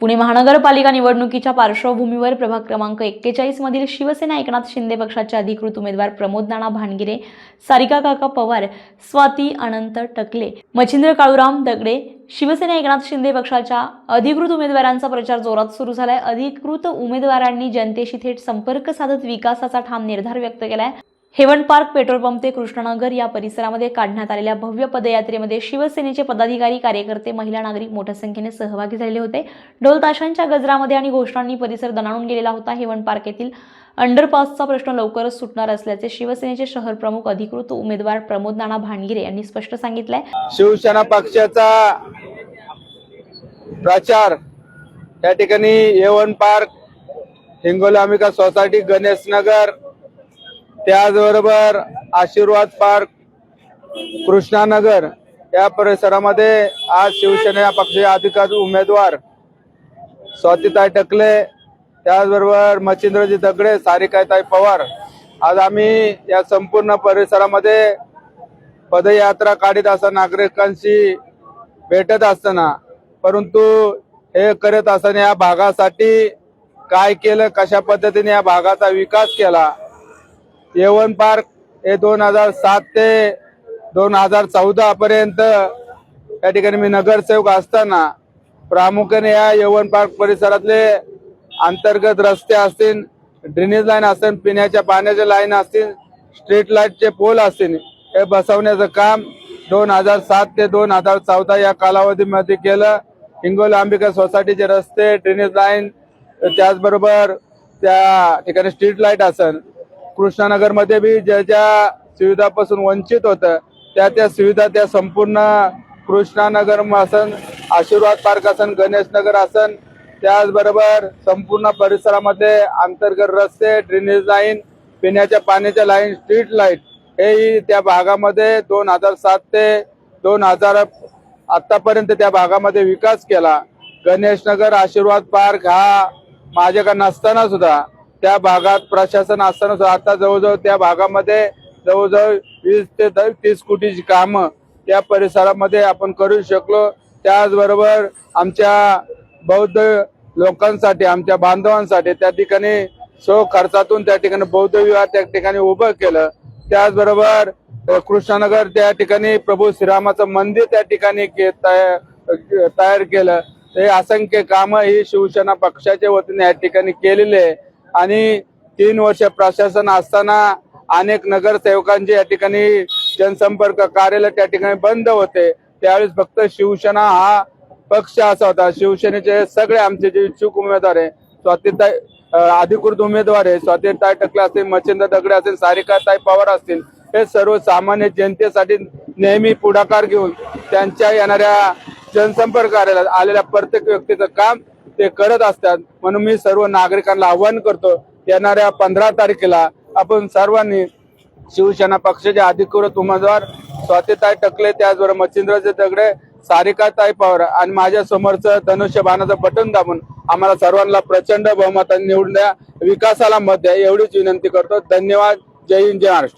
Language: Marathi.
पुणे महानगरपालिका निवडणुकीच्या पार्श्वभूमीवर प्रभाग क्रमांक एक्केचाळीस मधील शिवसेना एकनाथ शिंदे पक्षाचे अधिकृत उमेदवार प्रमोद नाना भानगिरे सारिका काका पवार स्वाती अनंत टकले मच्छिंद्र काळूराम दगडे शिवसेना एकनाथ शिंदे पक्षाच्या अधिकृत उमेदवारांचा प्रचार जोरात सुरू झालाय. अधिकृत उमेदवारांनी जनतेशी थेट संपर्क साधत विकासाचा ठाम निर्धार व्यक्त केलाय. हेवन पार्क पेट्रोल पंप ते कृष्णनगर या परिसरामध्ये काढण्यात आलेल्या भव्य पदयात्रेमध्ये शिवसेनेचे पदाधिकारी कार्यकर्ते महिला नागरिक मोठ्या संख्येने सहभागी झालेले होते. ढोलताशांच्या गजरामध्ये आणि घोषणांनी परिसर दणाणून गेलेला होता. हेवन पार्क येथील अंडरपासचा प्रश्न लवकरच सुटणार असल्याचे शिवसेनेचे शहर प्रमुख अधिकृत उमेदवार प्रमोद नाना भानगिरे यांनी स्पष्ट सांगितलंय. शिवसेना पक्षाचा प्रचार या ठिकाणी heaven park Hingoli Ambika society Ganesh Nagar त्याचबरोबर आशीर्वाद पार्क कृष्णानगर या परिसरामध्ये आज शिवसेना पक्षाचे अधिकारी उमेदवार स्वातीताई टकले त्याचबरोबर मच्छिंद्रजी दगडे सारिकाताई पवार. आज आम्ही या संपूर्ण परिसरामध्ये पदयात्रा काढीत असताना नागरिकांशी भेटत असताना परंतु हे करत असताना या भागासाठी काय केलं कशा पद्धतीने या भागाचा विकास केला येवन पार्क हे दोन हजार सात ते दोन हजार चौदा पर्यंत या ठिकाणी मी नगरसेवक असताना प्रामुख्याने या येवन पार्क परिसरातले अंतर्गत रस्ते असतील ड्रेनेज लाईन असतील पिण्याच्या पाण्याच्या लाईन असतील स्ट्रीट लाईटचे पोल असतील हे बसवण्याचं काम दोन हजार सात ते दोन हजार चौदा या कालावधीमध्ये केलं. हिंगोली अंबिका सोसायटीचे रस्ते ड्रेनेज लाईन त्याचबरोबर त्या ठिकाणी स्ट्रीट लाइट असेल कृष्णानगरमध्ये बी ज्या ज्या सुविधापासून वंचित होतं त्या त्या सुविधा त्या संपूर्ण कृष्णानगर असन आशीर्वाद पार्क असन गणेशनगर आसन असन त्याचबरोबर संपूर्ण परिसरामध्ये अंतर्गत रस्ते ड्रेनेज लाईन पिण्याच्या पाण्याच्या लाईन स्ट्रीट लाइट हेही त्या भागामध्ये दोन हजार सात ते दोन हजार आत्तापर्यंत त्या भागामध्ये विकास केला. गणेशनगर आशीर्वाद पार्क हा माझ्याकडे नसताना सुद्धा त्या भागात प्रशासन असताना आता जवळजवळ त्या भागामध्ये जवळजवळ वीस ते तीस कोटीची कामं त्या परिसरामध्ये आपण करू शकलो. त्याचबरोबर आमच्या बौद्ध लोकांसाठी आमच्या बांधवांसाठी त्या ठिकाणी सो खर्चातून त्या ठिकाणी बौद्ध विवाह त्या ठिकाणी उभं केलं. त्याचबरोबर कृष्णनगर कृष्णानगर त्या ठिकाणी प्रभू श्रीरामाचं मंदिर त्या ठिकाणी के- तया- तयार केलं. हे असंख्य कामं ही शिवसेना पक्षाच्या वतीने या ठिकाणी केलेली आहे. आणि तीन वर्ष प्रशासन असताना अनेक नगरसेवकांचे या ठिकाणी जनसंपर्क कार्यालय त्या ठिकाणी बंद होते. त्यावेळेस फक्त शिवसेना हा पक्ष असा होता. शिवसेनेचे सगळे आमचे जे इच्छुक उमेदवार आहे स्वातीताई अधिकृत उमेदवार आहे स्वातीताई टकले असतील मच्छिंद्र दगडे असतील सारिकाताई पवार असतील हे सर्व सामान्य जनतेसाठी नेहमी पुढाकार घेऊन त्यांच्या येणाऱ्या जनसंपर्क कार्यालयात आलेल्या प्रत्येक व्यक्तीचं काम ते करत असतात. म्हणून मी सर्व नागरिकांना आव्हान करतो येणाऱ्या पंधरा तारखेला आपण सर्वांनी शिवसेना पक्षाचे अधिकृत उमेदवार स्वातीताई टकले त्याचबरोबर मच्छिंद्रजी दगडे सारिकाताई पवार आणि माझ्या समोरचं धनुष्य बाणाचं बटन दाबून आम्हाला सर्वांना प्रचंड बहुमताने निवडून द्या. विकासाला मत द्या. एवढीच विनंती करतो. धन्यवाद. जय हिंद जय महाराष्ट्र.